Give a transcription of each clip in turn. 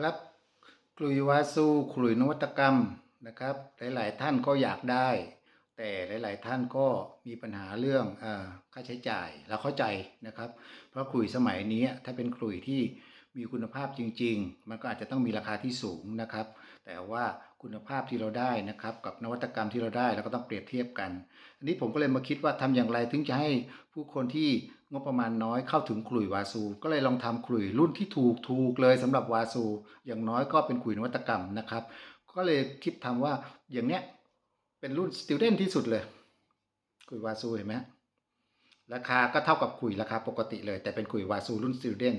ครับกลุยวาซูขลุยนวัตกรรมนะครับ หลาย ๆ ท่านก็อยากได้ แต่หลาย ๆ ท่านก็มีปัญหาเรื่องออค่าใช้จ่ายเราเข้าใจนะครับ เพราะขลุยสมัยนี้ถ้าเป็นขลุยที่ มีคุณภาพจริง ๆ มันก็อาจจะต้องมีราคาที่สูงนะครับ แต่ว่าคุณภาพที่เราได้นะครับ กับนวัตกรรมที่เราได้เราก็ต้องเปรียบเทียบกัน อันนี้ผมก็เลยมาคิดว่าทำอย่างไรถึงจะให้ผู้คนที่งบประมาณน้อยเข้าถึงขลุ่ยวาซู ก็เลยลองทำขลุ่ยรุ่นที่ถูกถูกเลยสำหรับวาซู อย่างน้อยก็เป็นขลุ่ยนวัตกรรมนะครับ ก็เลยคิดทำว่าอย่างเนี้ยเป็นรุ่นสติลเดนที่สุดเลยขลุ่ยวาซูเห็นไหม ราคาก็เท่ากับขลุ่ยราคาปกติเลย แต่เป็นขลุ่ยวาซูรุ่นสติลเดน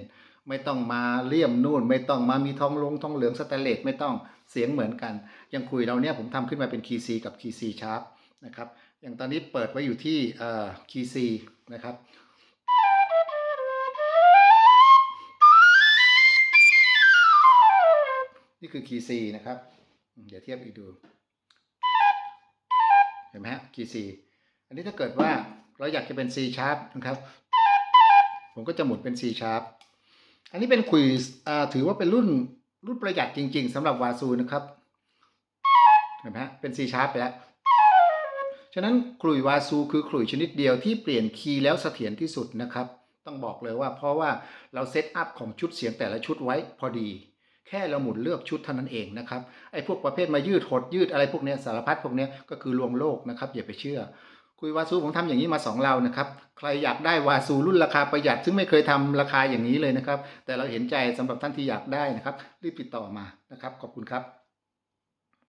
ไม่ต้องมาเลี่ยมนู่น ไม่ต้องมามีทองลงทองเหลืองสแตเลสไม่ต้องเสียงเหมือนกันอย่างคุยเราเนี่ยผมทำขึ้นมาเป็นคีซีกับคีซีชาร์ปนะครับอย่างตอนนี้เปิดไว้อยู่ที่เอ่อคีซีนะครับนี่คือคีซีนะครับ เดี๋ยวเทียบอีกดู เห็นไหมฮะคีซีอันนี้ถ้าเกิดว่า เราอยากจะเป็น C sharp นะครับ ผมก็จะหมุนเป็น C sharp อันนี้เป็นคุยอ่าถือว่าเป็นรุ่นรุ่นประหยัดจริง ๆสำหรับวาซูนะครับเห็นไหมเป็น C sharp ไปแล้ว ฉะนั้นขลุ่ยวาซูคือขลุ่ยชนิดเดียวที่เปลี่ยนคีย์แล้วเสถียรที่สุดนะครับ ต้องบอกเลยว่าเพราะว่าเราเซตอัพของชุดเสียงแต่ละชุดไว้พอดีแค่เราหมุนเลือกชุดเท่านั้นเองนะครับไอ้พวกประเภทมายืดหดยืดอะไรพวกนี้สารพัดพวกนี้ก็คือลวงโลกนะครับอย่าไปเชื่อ คุยวาซูผมทำอย่างนี้มาสองเรานะครับใครอยากได้วาซูรุ่นราคาประหยัด ซึ่งไม่เคยทำราคาอย่างนี้เลยนะครับ แต่เราเห็นใจสำหรับท่านที่อยากได้นะครับ รีบติดต่อมานะครับ ขอบคุณครับ